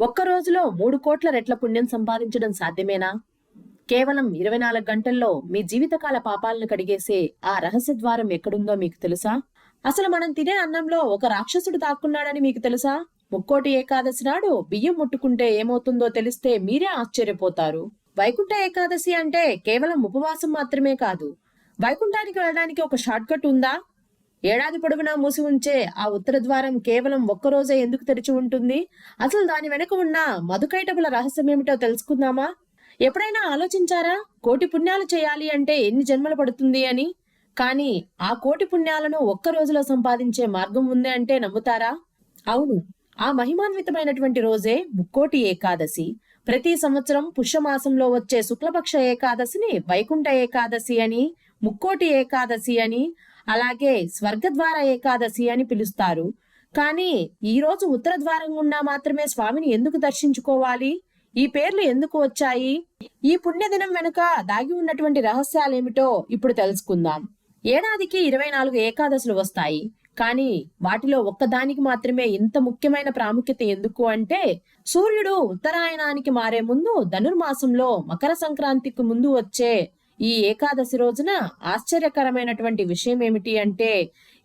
ఒక్క రోజులో మూడు కోట్ల రెట్ల పుణ్యం సంపాదించడం సాధ్యమేనా? కేవలం ఇరవై నాలుగు గంటల్లో మీ జీవితకాల పాపాలను కడిగేసే ఆ రహస్య ద్వారం ఎక్కడుందో మీకు తెలుసా? అసలు మనం తినే అన్నంలో ఒక రాక్షసుడు దాక్కున్నాడని మీకు తెలుసా? ముక్కోటి ఏకాదశి నాడు బియ్యం ముట్టుకుంటే ఏమవుతుందో తెలిస్తే మీరే ఆశ్చర్యపోతారు. వైకుంఠ ఏకాదశి అంటే కేవలం ఉపవాసం మాత్రమే కాదు. వైకుంఠానికి వెళ్ళడానికి ఒక షార్ట్ కట్ ఉందా? ఏడాది పొడవునా మూసి ఉంచే ఆ ఉత్తర ద్వారం కేవలం ఒక్కరోజే ఎందుకు తెరిచి ఉంటుంది? అసలు దాని వెనుక ఉన్న మధుకైటబుల రహస్యం ఏమిటో తెలుసుకుందామా? ఎప్పుడైనా ఆలోచించారా? కోటి పుణ్యాలు చేయాలి అంటే ఎన్ని జన్మలు పడుతుంది అని? కానీ ఆ కోటి పుణ్యాలను ఒక్క రోజులో సంపాదించే మార్గం ఉంది అంటే నమ్ముతారా? అవును. ఆ మహిమాన్వితమైనటువంటి రోజే ముక్కోటి ఏకాదశి. ప్రతి సంవత్సరం పుష్యమాసంలో వచ్చే శుక్లపక్ష ఏకాదశిని వైకుంఠ ఏకాదశి అని ముక్కోటి ఏకాదశి అని అలాగే స్వర్గద్వార ఏకాదశి అని పిలుస్తారు. కానీ ఈరోజు ఉత్తర ద్వారం గుండా మాత్రమే స్వామిని ఎందుకు దర్శించుకోవాలి? ఈ పేర్లు ఎందుకు వచ్చాయి? ఈ పుణ్యదినం వెనుక దాగి ఉన్నటువంటి రహస్యాలేమిటో ఇప్పుడు తెలుసుకుందాం. ఏడాదికి ఇరవై నాలుగు ఏకాదశులు వస్తాయి. కానీ వాటిలో ఒక్కదానికి మాత్రమే ఇంత ముఖ్యమైన ప్రాముఖ్యత ఎందుకు అంటే సూర్యుడు ఉత్తరాయణానికి మారే ముందు ధనుర్మాసంలో మకర సంక్రాంతికి ముందు వచ్చే ఈ ఏకాదశి రోజున ఆశ్చర్యకరమైనటువంటి విషయం ఏమిటి అంటే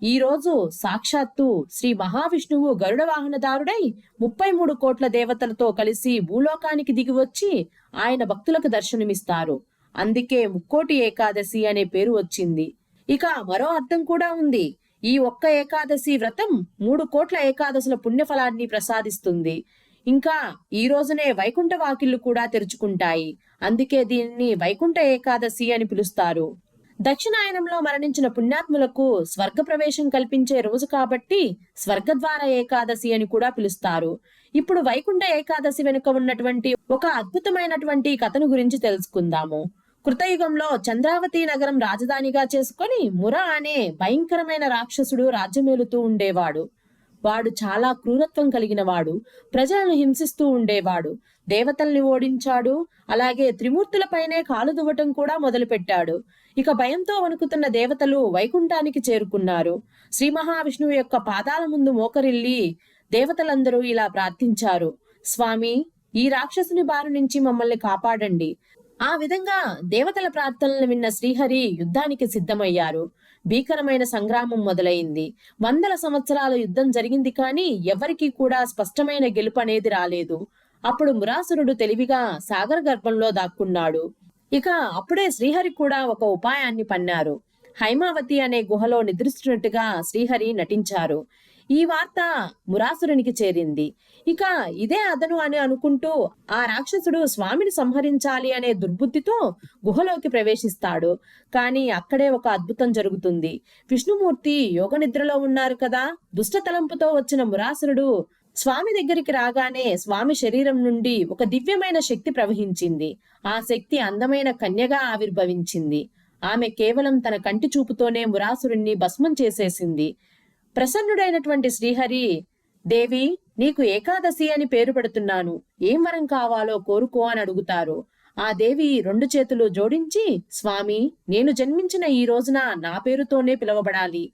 ఈ రోజు సాక్షాత్తు శ్రీ మహావిష్ణువు గరుడ వాహనదారుడై ముప్పై మూడు కోట్ల దేవతలతో కలిసి భూలోకానికి దిగివచ్చి ఆయన భక్తులకు దర్శనమిస్తారు. అందుకే ముక్కోటి ఏకాదశి అనే పేరు వచ్చింది. ఇక మరో అర్థం కూడా ఉంది. ఈ ఒక్క ఏకాదశి వ్రతం మూడు కోట్ల ఏకాదశుల పుణ్యఫలాన్ని ప్రసాదిస్తుంది. ఇంకా ఈ రోజునే వైకుంఠ వాకిళ్ళు కూడా తెరుచుకుంటాయి. అందుకే దీనిని వైకుంఠ ఏకాదశి అని పిలుస్తారు. దక్షిణాయనంలో మరణించిన పుణ్యాత్ములకు స్వర్గ ప్రవేశం కల్పించే రోజు కాబట్టి స్వర్గద్వార ఏకాదశి అని కూడా పిలుస్తారు. ఇప్పుడు వైకుంఠ ఏకాదశి వెనుక ఉన్నటువంటి ఒక అద్భుతమైనటువంటి కథను గురించి తెలుసుకుందాము. కృతయుగంలో చంద్రావతి నగరం రాజధానిగా చేసుకొని మురా అనే భయంకరమైన రాక్షసుడు రాజ్యమేలుతూ ఉండేవాడు. వాడు చాలా క్రూరత్వం కలిగిన వాడు ప్రజలను హింసిస్తూ ఉండేవాడు. దేవతల్ని ఓడించాడు అలాగే త్రిమూర్తులపైనే కాలు దువ్వటం కూడా మొదలుపెట్టాడు. ఇక భయంతో వణుకుతున్న దేవతలు వైకుంఠానికి చేరుకున్నారు. శ్రీ మహావిష్ణువు యొక్క పాదాల ముందు మోకరిల్లి దేవతలందరూ ఇలా ప్రార్థించారు స్వామి ఈ రాక్షసుని బారి నుంచి మమ్మల్ని కాపాడండి. ఆ విధంగా దేవతల ప్రార్థనలు విన్న శ్రీహరి యుద్ధానికి సిద్ధమయ్యారు. భీకరమైన సంగ్రామం మొదలైంది. వందల సంవత్సరాల యుద్ధం జరిగింది కానీ ఎవరికీ కూడా స్పష్టమైన గెలుపు అనేది రాలేదు. అప్పుడు మురాసురుడు తెలివిగా సాగర గర్భంలో దాక్కున్నాడు. ఇక అప్పుడే శ్రీహరి కూడా ఒక ఉపాయాన్ని పన్నారు. హైమావతి అనే గుహలో నిద్రిస్తున్నట్టుగా శ్రీహరి నటించారు. ఈ వార్త మురాసురునికి చేరింది. ఇక ఇదే అదను అని అనుకుంటూ ఆ రాక్షసుడు స్వామిని సంహరించాలి అనే దుర్బుద్ధితో గుహలోకి ప్రవేశిస్తాడు. కానీ అక్కడే ఒక అద్భుతం జరుగుతుంది. విష్ణుమూర్తి యోగ నిద్రలో ఉన్నారు కదా. దుష్ట తలంపుతో వచ్చిన మురాసురుడు స్వామి దగ్గరికి రాగానే స్వామి శరీరం నుండి ఒక దివ్యమైన శక్తి ప్రవహించింది. ఆ శక్తి అందమైన కన్యగా ఆవిర్భవించింది. ఆమె కేవలం తన కంటి చూపుతోనే మురాసురుణ్ణి భస్మం చేసేసింది. ప్రసన్నుడైనటువంటి శ్రీహరి దేవి నీకు ఏకాదశి అని పేరు పెడుతున్నాను. ఏం వరం కావాలో కోరుకో అని అడుగుతారు. ఆ దేవి రెండు చేతులు జోడించి స్వామి నేను జన్మించిన ఈ రోజున నా పేరుతోనే పిలవబడాలి.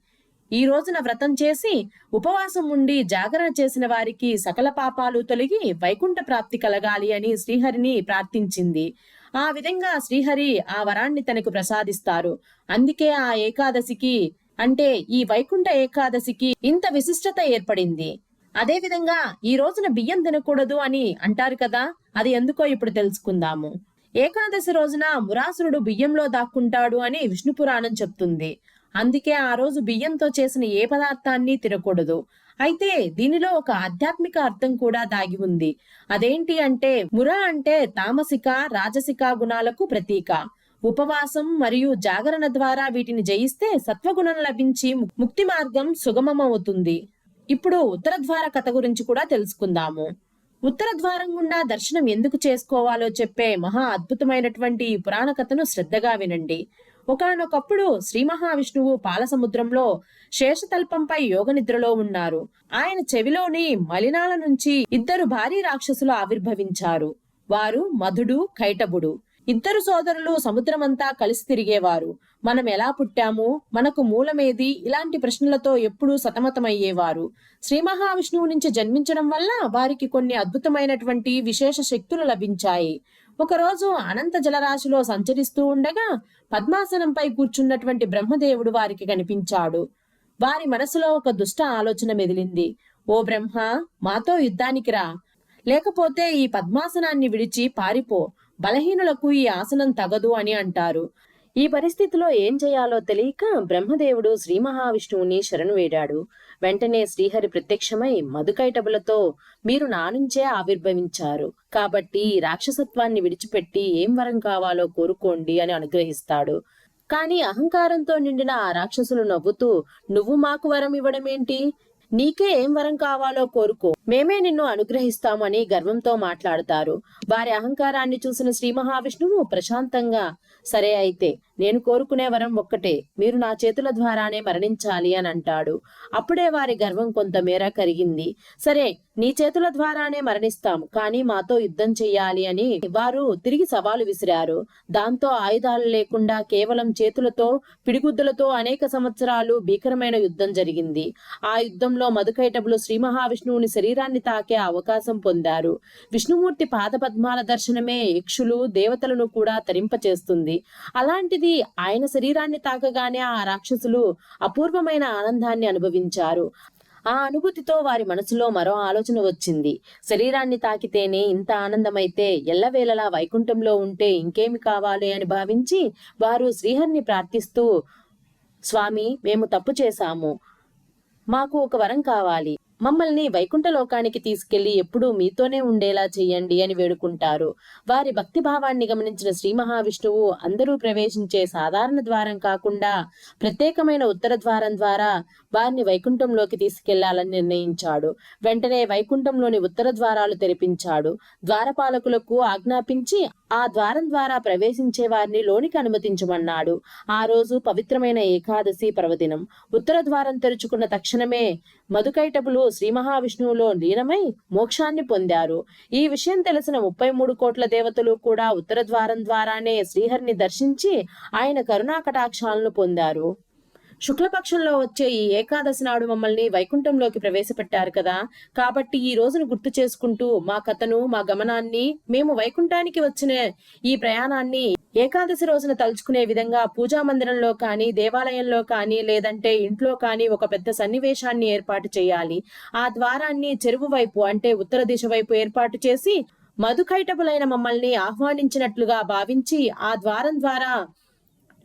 ఈ రోజున వ్రతం చేసి ఉపవాసం ఉండి జాగరణ చేసిన వారికి సకల పాపాలు తొలగి వైకుంఠ ప్రాప్తి కలగాలి అని శ్రీహరిని ప్రార్థించింది. ఆ విధంగా శ్రీహరి ఆ వరాన్ని తనకు ప్రసాదిస్తారు. అందుకే ఆ ఏకాదశికి అంటే ఈ వైకుంఠ ఏకాదశికి ఇంత విశిష్టత ఏర్పడింది. అదే విధంగా ఈ రోజున బియ్యం తినకూడదు అని అంటారు కదా అది ఎందుకో ఇప్పుడు తెలుసుకుందాము. ఏకాదశి రోజున మురాసురుడు బియ్యంలో దాక్కుంటాడు అని విష్ణు పురాణం చెప్తుంది. అందుకే ఆ రోజు బియ్యంతో చేసిన ఏ పదార్థాన్ని తినకూడదు. అయితే దీనిలో ఒక ఆధ్యాత్మిక అర్థం కూడా దాగి ఉంది. అదేంటి అంటే మురా అంటే తామసిక రాజసిక గుణాలకు ప్రతీక. ఉపవాసం మరియు జాగరణ ద్వారా వీటిని జయిస్తే సత్వగుణం లభించి ముక్తి మార్గం సుగమమవుతుంది. ఇప్పుడు ఉత్తర ద్వార కథ గురించి కూడా తెలుసుకుందాము. ఉత్తర ద్వారం గుండా దర్శనం ఎందుకు చేసుకోవాలో చెప్పే మహా అద్భుతమైనటువంటి పురాణ కథను శ్రద్ధగా వినండి. ఒకానొకప్పుడు శ్రీ మహావిష్ణువు పాలసముద్రంలో శేషతల్పంపై యోగ నిద్రలో ఉన్నారు. ఆయన చెవిలోని మలినాల నుంచి ఇద్దరు భారీ రాక్షసులు ఆవిర్భవించారు. వారు మధుడు కైటబుడు. ఇద్దరు సోదరులు సముద్రమంతా కలిసి తిరిగేవారు. మనం ఎలా పుట్టాము? మనకు మూలమేది? ఇలాంటి ప్రశ్నలతో ఎప్పుడూ సతమతమయ్యేవారు. శ్రీ మహావిష్ణువు నుంచి జన్మించడం వల్ల వారికి కొన్ని అద్భుతమైనటువంటి విశేష శక్తులు లభించాయి. ఒకరోజు అనంత జలరాశిలో సంచరిస్తూ ఉండగా పద్మాసనంపై కూర్చున్నటువంటి బ్రహ్మదేవుడు వారికి కనిపించాడు. వారి మనసులో ఒక దుష్ట ఆలోచన మెదిలింది. ఓ బ్రహ్మ మాతో యుద్ధానికి రా. లేకపోతే ఈ పద్మాసనాన్ని విడిచి పారిపో. బలహీనులకు ఈ ఆసనం తగదు అని అంటారు. ఈ పరిస్థితిలో ఏం చేయాలో తెలియక బ్రహ్మదేవుడు శ్రీ మహావిష్ణువుని శరణు వేడాడు. వెంటనే శ్రీహరి ప్రత్యక్షమై మధుకైటబులతో మీరు నా నుంచే ఆవిర్భవించారు. కాబట్టి ఈ రాక్షసత్వాన్ని విడిచిపెట్టి ఏం వరం కావాలో కోరుకోండి అని అనుగ్రహిస్తాడు. కానీ అహంకారంతో నిండిన ఆ రాక్షసులు నవ్వుతూ నువ్వు మాకు వరం ఇవ్వడమేంటి? నీకే ఏం వరం కావాలో కోరుకో. మేమే నిన్ను అనుగ్రహిస్తామని గర్వంతో మాట్లాడతారు. వారి అహంకారాన్ని చూసిన శ్రీ మహావిష్ణువు ప్రశాంతంగా సరే అయితే నేను కోరుకునే వరం ఒక్కటే మీరు నా చేతుల ద్వారానే మరణించాలి అని అంటాడు. అప్పుడే వారి గర్వం కొంతమేర కరిగింది. సరే నీ చేతుల ద్వారానే మరణిస్తాం కానీ మాతో యుద్ధం చెయ్యాలి అని వారు తిరిగి సవాలు విసిరారు. దాంతో ఆయుధాలు లేకుండా కేవలం చేతులతో పిడిగుద్దులతో అనేక సంవత్సరాలు భీకరమైన యుద్ధం జరిగింది. ఆ యుద్ధంలో మధుకైటబులు శ్రీ మహావిష్ణువుని శరీరాన్ని తాకే అవకాశం పొందారు. విష్ణుమూర్తి పాదపద్మాల దర్శనమే యక్షులు దేవతలను కూడా తరింపచేస్తుంది. ప్రతిదీ ఆయన శరీరాన్ని తాకగానే ఆ రాక్షసులు అపూర్వమైన ఆనందాన్ని అనుభవించారు. ఆ అనుభూతితో వారి మనసులో మరో ఆలోచన వచ్చింది. శరీరాన్ని తాకితేనే ఇంత ఆనందమైతే ఎల్లవేళలా వైకుంఠంలో ఉంటే ఇంకేమి కావాలి అని భావించి వారు శ్రీహరిని ప్రార్థిస్తూ స్వామి మేము తప్పు చేశాము. మాకు ఒక వరం కావాలి. మమ్మల్ని వైకుంఠ లోకానికి తీసుకెళ్ళి ఎప్పుడూ మీతోనే ఉండేలా చెయ్యండి అని వేడుకుంటారు. వారి భక్తి భావాన్ని గమనించిన శ్రీ మహావిష్ణువు అందరూ ప్రవేశించే సాధారణ ద్వారం కాకుండా ప్రత్యేకమైన ఉత్తర ద్వారం ద్వారా వారిని వైకుంఠంలోకి తీసుకెళ్ళాలని నిర్ణయించాడు. వెంటనే వైకుంఠంలోని ఉత్తర ద్వారాలు తెరిపించాడు. ద్వారపాలకులకు ఆజ్ఞాపించి ఆ ద్వారం ద్వారా ప్రవేశించే వారిని లోనికి అనుమతించమన్నాడు. ఆ రోజు పవిత్రమైన ఏకాదశి పర్వదినం. ఉత్తర ద్వారం తెరుచుకున్న తక్షణమే మధుకైటపులు శ్రీ మహావిష్ణువులో లీనమై మోక్షాన్ని పొందారు. ఈ విషయం తెలిసిన ముప్పై మూడు కోట్ల దేవతలు కూడా ఉత్తర ద్వారం ద్వారానే శ్రీహరిని దర్శించి ఆయన కరుణా కటాక్షాలను పొందారు. శుక్లపక్షంలో వచ్చే ఈ ఏకాదశి నాడు మమ్మల్ని వైకుంఠంలోకి ప్రవేశపెట్టారు కదా. కాబట్టి ఈ రోజును గుర్తు చేసుకుంటూ మా కథను మా గమనాన్ని మేము వైకుంఠానికి వచ్చిన ఈ ప్రయాణాన్ని ఏకాదశి రోజున తలుచుకునే విధంగా పూజా మందిరంలో కానీ దేవాలయంలో కానీ లేదంటే ఇంట్లో కానీ ఒక పెద్ద సన్నివేశాన్ని ఏర్పాటు చేయాలి. ఆ ద్వారాన్ని చెరువు వైపు అంటే ఉత్తర దిశ వైపు ఏర్పాటు చేసి మధుకైటపులైన మమ్మల్ని ఆహ్వానించినట్లుగా భావించి ఆ ద్వారం ద్వారా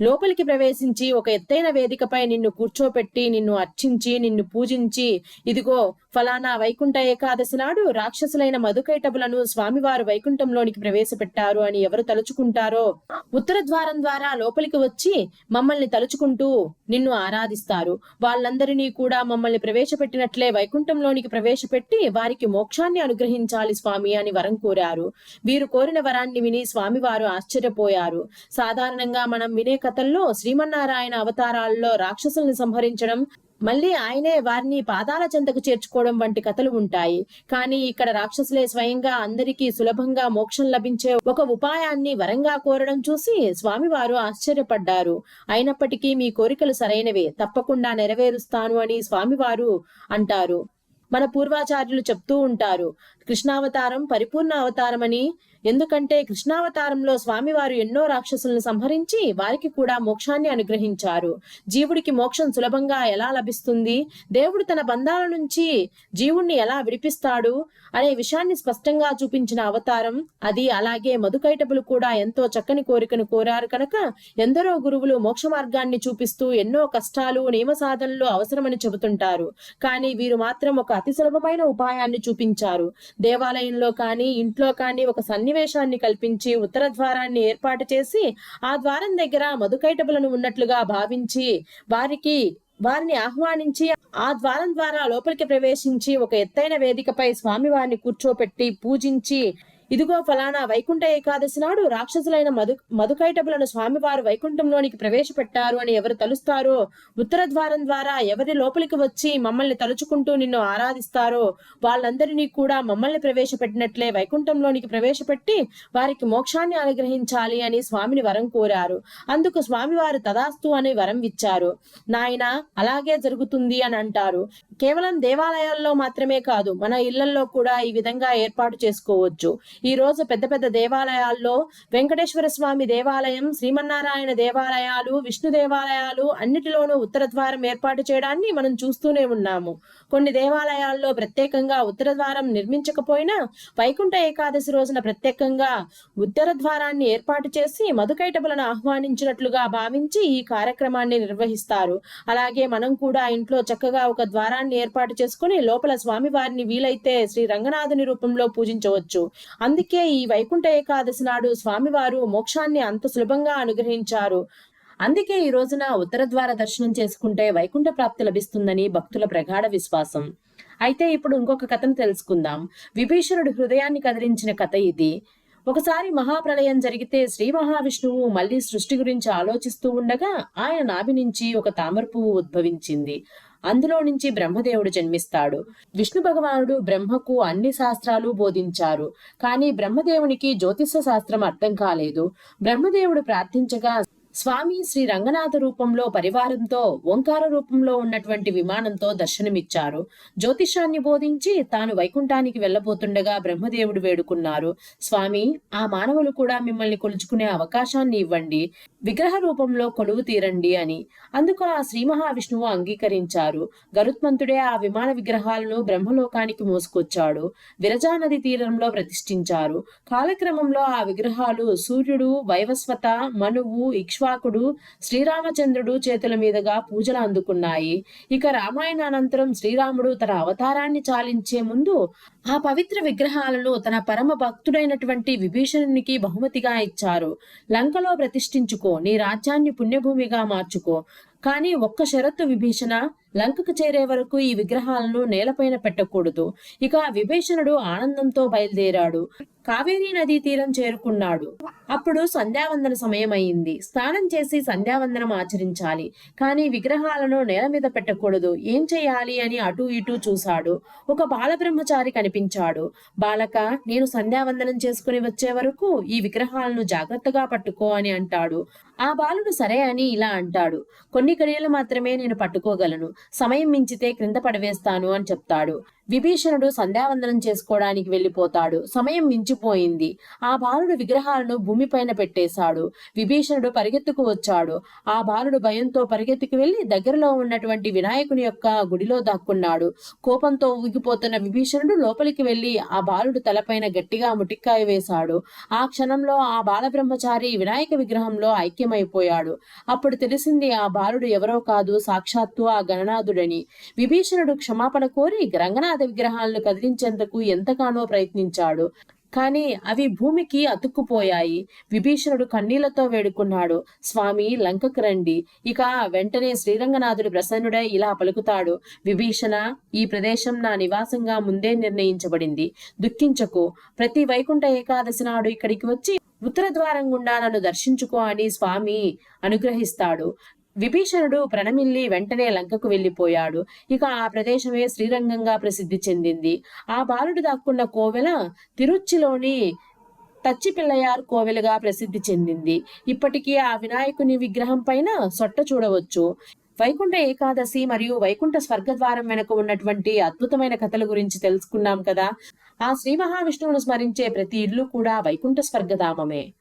లోపలికి ప్రవేశించి ఒక ఎత్తైన వేదికపై నిన్ను కూర్చోపెట్టి నిన్ను అర్చించి నిన్ను పూజించి ఇదిగో ఫలానా వైకుంఠ ఏకాదశి నాడు రాక్షసులైన మధుకైటబులను స్వామివారు వైకుంఠంలోనికి ప్రవేశపెట్టారు అని ఎవరు తలుచుకుంటారో ఉత్తర ద్వారం ద్వారా లోపలికి వచ్చి మమ్మల్ని తలుచుకుంటూ నిన్ను ఆరాధిస్తారు. వాళ్ళందరినీ కూడా మమ్మల్ని ప్రవేశపెట్టినట్లే వైకుంఠంలోనికి ప్రవేశపెట్టి వారికి మోక్షాన్ని అనుగ్రహించాలి స్వామి అని వరం కోరారు. వీరు కోరిన వరాన్ని విని స్వామివారు ఆశ్చర్యపోయారు. సాధారణంగా మనం వినే కథల్లో శ్రీమన్నారాయణ అవతారాల్లో రాక్షసుల్ని సంహరించడం మళ్ళీ ఆయనే వారిని పాదాల చెంతకు చేర్చుకోవడం వంటి కథలు ఉంటాయి. కానీ ఇక్కడ రాక్షసులే స్వయంగా అందరికీ సులభంగా మోక్షం లభించే ఒక ఉపాయాన్ని వరంగా కోరడం చూసి స్వామివారు ఆశ్చర్యపడ్డారు. అయినప్పటికీ మీ కోరికలు సరైనవే తప్పకుండా నెరవేరుస్తాను అని స్వామివారు అంటారు. మన పూర్వాచార్యులు చెప్తూ ఉంటారు. కృష్ణావతారం పరిపూర్ణ అవతారమని ఎందుకంటే కృష్ణావతారంలో స్వామివారు ఎన్నో రాక్షసులను సంహరించి వారికి కూడా మోక్షాన్ని అనుగ్రహించారు. జీవుడికి మోక్షం సులభంగా ఎలా లభిస్తుంది? దేవుడు తన బంధాల నుంచి జీవుణ్ణి ఎలా విడిపిస్తాడు? అనే విషయాన్ని స్పష్టంగా చూపించిన అవతారం. అది అలాగే మధుకైటపులు కూడా ఎంతో చక్కని కోరికను కోరారు కనుక ఎందరో గురువులు మోక్ష మార్గాన్ని చూపిస్తూ ఎన్నో కష్టాలు నియమ సాధనలు అవసరమని చెబుతుంటారు. కానీ వీరు మాత్రం ఒక అతి సులభమైన ఉపాయాన్ని చూపించారు. దేవాలయంలో కానీ ఇంట్లో కానీ ఒక సన్నివేశాన్ని కల్పించి ఉత్తర ద్వారాన్ని ఏర్పాటు చేసి ఆ ద్వారం దగ్గర మధుకైటబులను ఉన్నట్లుగా భావించి వారికి వారిని ఆహ్వానించి ఆ ద్వారం ద్వారా లోపలికి ప్రవేశించి ఒక ఎత్తైన వేదికపై స్వామివారిని కూర్చోపెట్టి పూజించి ఇదిగో ఫలానా వైకుంఠ ఏకాదశి నాడు రాక్షసులైన మధు మధుకైటపులను స్వామివారు వైకుంఠంలోనికి ప్రవేశపెట్టారు అని ఎవరు తలుస్తారో ఉత్తర ద్వారం ద్వారా ఎవరి లోపలికి వచ్చి మమ్మల్ని తలుచుకుంటూ నిన్ను ఆరాధిస్తారో వాళ్ళందరినీ కూడా మమ్మల్ని ప్రవేశపెట్టినట్లే వైకుంఠంలోనికి ప్రవేశపెట్టి వారికి మోక్షాన్ని అనుగ్రహించాలి అని స్వామిని వరం కోరారు. అందుకు స్వామివారు తదాస్తు అని వరం ఇచ్చారు. నాయన అలాగే జరుగుతుంది అని అంటారు. కేవలం దేవాలయాల్లో మాత్రమే కాదు మన ఇళ్ళలో కూడా ఈ విధంగా ఏర్పాటు చేసుకోవచ్చు. ఈ రోజు పెద్ద పెద్ద దేవాలయాల్లో వెంకటేశ్వర స్వామి దేవాలయం శ్రీమన్నారాయణ దేవాలయాలు విష్ణు దేవాలయాలు అన్నిటిలోనూ ఉత్తర ద్వారం ఏర్పాటు చేయడాన్ని మనం చూస్తూనే ఉన్నాము. కొన్ని దేవాలయాల్లో ప్రత్యేకంగా ఉత్తర ద్వారం నిర్మించకపోయినా వైకుంఠ ఏకాదశి రోజున ప్రత్యేకంగా ఉత్తర ద్వారాన్ని ఏర్పాటు చేసి మధుకైటబులను ఆహ్వానించినట్లుగా భావించి ఈ కార్యక్రమాన్ని నిర్వహిస్తారు. అలాగే మనం కూడా ఇంట్లో చక్కగా ఒక ద్వారాన్ని ఏర్పాటు చేసుకుని లోపల స్వామివారిని వీలైతే శ్రీ రంగనాథుని రూపంలో పూజించవచ్చు. అందుకే ఈ వైకుంఠ ఏకాదశి నాడు స్వామివారు మోక్షాన్ని అంత సులభంగా అనుగ్రహించారు. అందుకే ఈ రోజున ఉత్తర ద్వార దర్శనం చేసుకుంటే వైకుంఠ ప్రాప్తి లభిస్తుందని భక్తుల ప్రగాఢ విశ్వాసం. అయితే ఇప్పుడు ఇంకొక కథను తెలుసుకుందాం. విభీషణుడు హృదయాన్ని కదిలించిన కథ ఇది. ఒకసారి మహాప్రళయం జరిగితే శ్రీ మహావిష్ణువు మళ్ళీ సృష్టి గురించి ఆలోచిస్తూ ఉండగా ఆయన నాభి నుంచి ఒక తామర పువ్వు ఉద్భవించింది. అందులో నుంచి బ్రహ్మదేవుడు జన్మిస్తాడు. విష్ణు భగవానుడు బ్రహ్మకు అన్ని శాస్త్రాలు బోధించారు. కానీ బ్రహ్మదేవునికి జ్యోతిష శాస్త్రం అర్థం కాలేదు. బ్రహ్మదేవుడు ప్రార్థించగా స్వామి శ్రీ రంగనాథ రూపంలో పరివారంతో ఓంకార రూపంలో ఉన్నటువంటి విమానంతో దర్శనమిచ్చారు. జ్యోతిషాన్ని బోధించి తాను వైకుంఠానికి వెళ్ళబోతుండగా బ్రహ్మదేవుడు వేడుకున్నారు. స్వామి ఆ మానవులు కూడా మిమ్మల్ని కొలుచుకునే అవకాశాన్ని ఇవ్వండి. విగ్రహ రూపంలో కొలువు తీరండి అని. అందుకు ఆ శ్రీ మహావిష్ణువు అంగీకరించారు. గరుత్మంతుడే ఆ విమాన విగ్రహాలను బ్రహ్మలోకానికి మోసుకొచ్చాడు. విరజా నది తీరంలో ప్రతిష్ఠించారు. కాలక్రమంలో ఆ విగ్రహాలు సూర్యుడు వైవస్వత మనువు ఇక్ష్వాకుడు శ్రీరామచంద్రుడు చేతుల మీదుగా పూజలు అందుకున్నాయి. ఇక రామాయణ అనంతరం శ్రీరాముడు తన అవతారాన్ని చాలించే ముందు ఆ పవిత్ర విగ్రహాలను తన పరమ భక్తుడైనటువంటి విభీషణునికి బహుమతిగా ఇచ్చారు. లంకలో ప్రతిష్ఠించుకో నీ రాజ్యాన్ని పుణ్యభూమిగా మార్చుకో. కానీ ఒక్క షరత్తు విభీషణ లంకకు చేరే వరకు ఈ విగ్రహాలను నేలపైన పెట్టకూడదు. ఇక విభీషణుడు ఆనందంతో బయలుదేరాడు. కావేరీ నదీ తీరం చేరుకున్నాడు. అప్పుడు సంధ్యావందన సమయం అయింది స్నానం చేసి సంధ్యావందనం ఆచరించాలి. కానీ విగ్రహాలను నేల మీద పెట్టకూడదు. ఏం చేయాలి అని అటు ఇటు చూశాడు. ఒక బాలబ్రహ్మచారి కనిపించాడు. బాలక నేను సంధ్యావందనం చేసుకుని వచ్చే వరకు ఈ విగ్రహాలను జాగ్రత్తగా పట్టుకో అని అంటాడు. ఆ బాలుడు సరే అని ఇలా అంటాడు. కొన్ని గడియలు మాత్రమే నేను పట్టుకోగలను. సమయం మించితే క్రింద పడవేస్తాను అని చెప్తాడు. విభీషణుడు సంధ్యావందనం చేసుకోవడానికి వెళ్ళిపోతాడు. సమయం మించిపోయింది. ఆ బాలుడు విగ్రహాలను భూమిపైన పెట్టేశాడు. విభీషణుడు పరిగెత్తుకు వచ్చాడు. ఆ బాలుడు భయంతో పరిగెత్తుకు వెళ్ళి దగ్గరలో ఉన్నటువంటి వినాయకుని యొక్క గుడిలో దాక్కున్నాడు. కోపంతో ఊగిపోతున్న విభీషణుడు లోపలికి వెళ్ళి ఆ బాలుడు తలపైన గట్టిగా ముటిక్కాయ వేశాడు. ఆ క్షణంలో ఆ బాలబ్రహ్మచారి వినాయక విగ్రహంలో ఐక్యమైపోయాడు. అప్పుడు తెలిసింది ఆ బాలుడు ఎవరో కాదు సాక్షాత్తు ఆ గణనాథుడని. విభీషణుడు క్షమాపణ కోరి రంగనాథ విగ్రహాలను కదిలించేందుకు ఎంతగానో ప్రయత్నించాడు. కానీ అవి భూమికి అతుక్కుపోయాయి. విభీషణుడు కన్నీళ్ళతో వేడుకున్నాడు. స్వామి లంకకు రండి. ఇక వెంటనే శ్రీరంగనాథుడు ప్రసన్నుడై ఇలా పలుకుతాడు. విభీషణ ఈ ప్రదేశం నా నివాసంగా ముందే నిర్ణయించబడింది. దుఃఖించకు. ప్రతి వైకుంఠ ఏకాదశి నాడు ఇక్కడికి వచ్చి ఉత్తర ద్వారం గుండా నన్ను దర్శించుకో అని స్వామి అనుగ్రహిస్తాడు. విభీషణుడు ప్రణమిల్లి వెంటనే లంకకు వెళ్ళిపోయాడు ఇక ఆ ప్రదేశమే శ్రీరంగంగా ప్రసిద్ధి చెందింది. ఆ బాలుడు దాక్కున్న కోవెల తిరుచ్చిలోని తచ్చిపిల్లయార్ కోవెలుగా ప్రసిద్ధి చెందింది. ఇప్పటికీ ఆ వినాయకుని విగ్రహం పైన సొట్ట చూడవచ్చు. వైకుంఠ ఏకాదశి మరియు వైకుంఠ స్వర్గద్వారం వెనుక ఉన్నటువంటి అద్భుతమైన కథల గురించి తెలుసుకున్నాం కదా. ఆ శ్రీ మహావిష్ణువును స్మరించే ప్రతి ఇల్లు కూడా వైకుంఠ స్వర్గధామమే.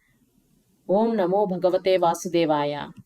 ఓం నమో భగవతే వాసుదేవాయ.